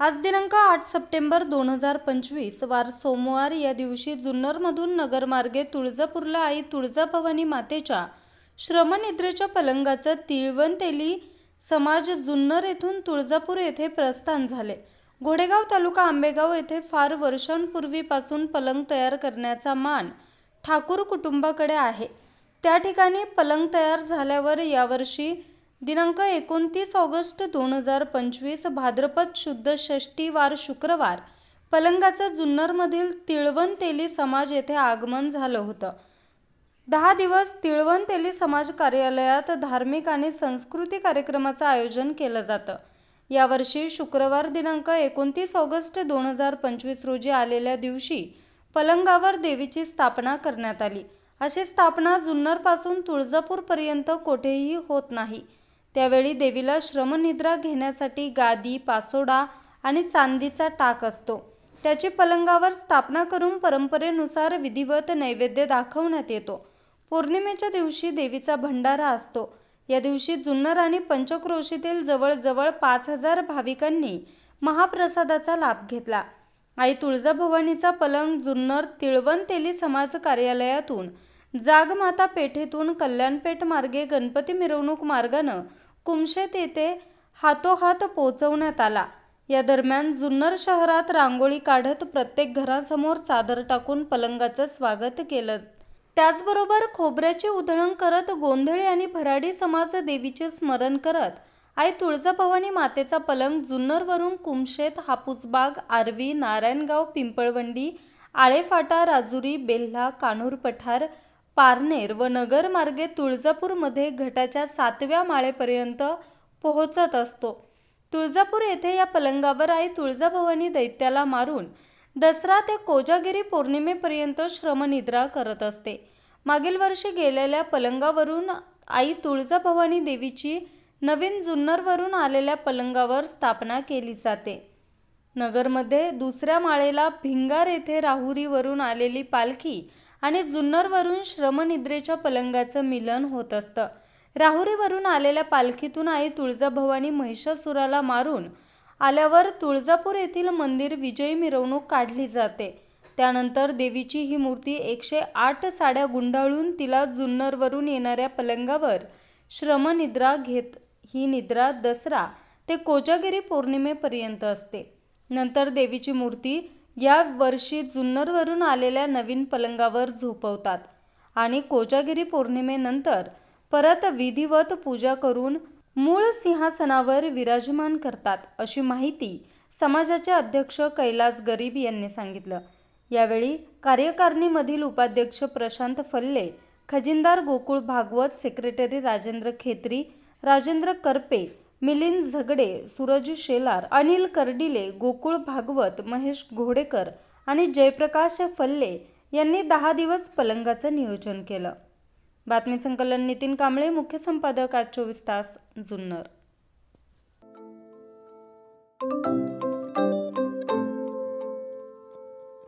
आज दिनांक आठ सप्टेंबर दोन हजार पंचवीस वार सोमवार या दिवशी जुन्नरमधून नगरमार्गे तुळजापूरला आई तुळजाभवानी मातेच्या श्रमनिद्रेच्या पलंगाचं तिळवंतेली समाज जुन्नर येथून तुळजापूर येथे प्रस्थान झाले. घोडेगाव तालुका आंबेगाव येथे फार वर्षांपूर्वीपासून पलंग तयार करण्याचा मान ठाकूर कुटुंबाकडे आहे. त्या ठिकाणी पलंग तयार झाल्यावर यावर्षी दिनांक एकोणतीस ऑगस्ट दोन हजार पंचवीस भाद्रपद शुद्ध षष्टी वार शुक्रवार पलंगाचं जुन्नरमधील तिळवण तेली समाज येथे आगमन झालं होतं. दहा दिवस तिळवण तेली समाज कार्यालयात धार्मिक आणि संस्कृती कार्यक्रमाचं आयोजन केलं जातं. यावर्षी शुक्रवार दिनांक एकोणतीस ऑगस्ट दोन हजार पंचवीस रोजी आलेल्या दिवशी पलंगावर देवीची स्थापना करण्यात आली. अशी स्थापना जुन्नरपासून तुळजापूरपर्यंत कोठेही होत नाही. त्यावेळी देवीला श्रमनिद्रा घेण्यासाठी गादी पासोडा आणि चांदीचा टाक असतो. त्याची पलंगावर स्थापना करून परंपरेनुसार विधिवत नैवेद्य दाखवण्यात येतो. पौर्णिमेच्या दिवशी देवीचा भंडारा असतो. या दिवशी जुन्नर आणि पंचक्रोशीतील जवळजवळ पाच हजार भाविकांनी महाप्रसादाचा लाभ घेतला. आई तुळजाभवानीचा पलंग जुन्नर तिळवण तेली समाज कार्यालयातून जागमाता पेठेतून कल्याणपेठ मार्गे गणपती मिरवणूक मार्गानं कुमशेत येथे हातोहात पोहोचवण्यात आला. या दरम्यान जुन्नर शहरात रांगोळी काढत प्रत्येक घरासमोर चादर टाकून पलंगाचं स्वागत केलं. त्याचबरोबर खोबऱ्याची उधळण करत गोंधळी आणि भराडी समाज देवीचे स्मरण करत आई तुळजाभवानी मातेचा पलंग जुन्नरवरून कुमशेत हापूसबाग आर्वी नारायणगाव पिंपळवंडी आळेफाटा राजुरी बेल्हा कानूर पठार पारनेर व नगरमार्गे तुळजापूरमध्ये घटाच्या सातव्या माळेपर्यंत पोहोचत असतो. तुळजापूर येथे या पलंगावर आई तुळजाभवानी दैत्याला मारून दसरा ते कोजागिरी पौर्णिमेपर्यंत श्रमनिद्रा करत असते. मागील वर्षी गेलेल्या पलंगावरून आई तुळजाभवानी देवीची नवीन जुन्नरवरून आलेल्या पलंगावर स्थापना केली जाते. नगरमध्ये दुसऱ्या माळेला भिंगार येथे राहुरीवरून आलेली पालखी आणि जुन्नरवरून श्रमनिद्रेच्या पलंगाचं मिलन होत असतं. राहुरीवरून आलेल्या पालखीतून आई तुळजाभवानी महिषासुराला मारून आल्यावर तुळजापूर येथील मंदिर विजयी मिरवणूक काढली जाते. त्यानंतर देवीची ही मूर्ती एकशे आठ साड्या गुंडाळून तिला जुन्नरवरून येणाऱ्या पलंगावर श्रमनिद्रा घेत ही निद्रा दसरा ते कोजागिरी पौर्णिमेपर्यंत असते. नंतर देवीची मूर्ती या वर्षी जुन्नरवरून आलेल्या नवीन पलंगावर झोपवतात आणि कोजागिरी पौर्णिमेनंतर परत विधिवत पूजा करून मूळ सिंहासनावर विराजमान करतात अशी माहिती समाजाचे अध्यक्ष कैलास गरीब यांनी सांगितलं. यावेळी कार्यकारिणीमधील उपाध्यक्ष प्रशांत फल्ले खजिनदार गोकुळ भागवत सेक्रेटरी राजेंद्र खेत्री राजेंद्र करपे मिलिंद झगडे सूरज शेलार अनिल कर्डिले गोकुळ भागवत महेश घोडेकर आणि जयप्रकाश फल्ले यांनी दहा दिवस पलंगाचं नियोजन केलं. बातमी संकलन नितीन कांबळे मुख्य संपादक आज चोवीस तास जुन्नर.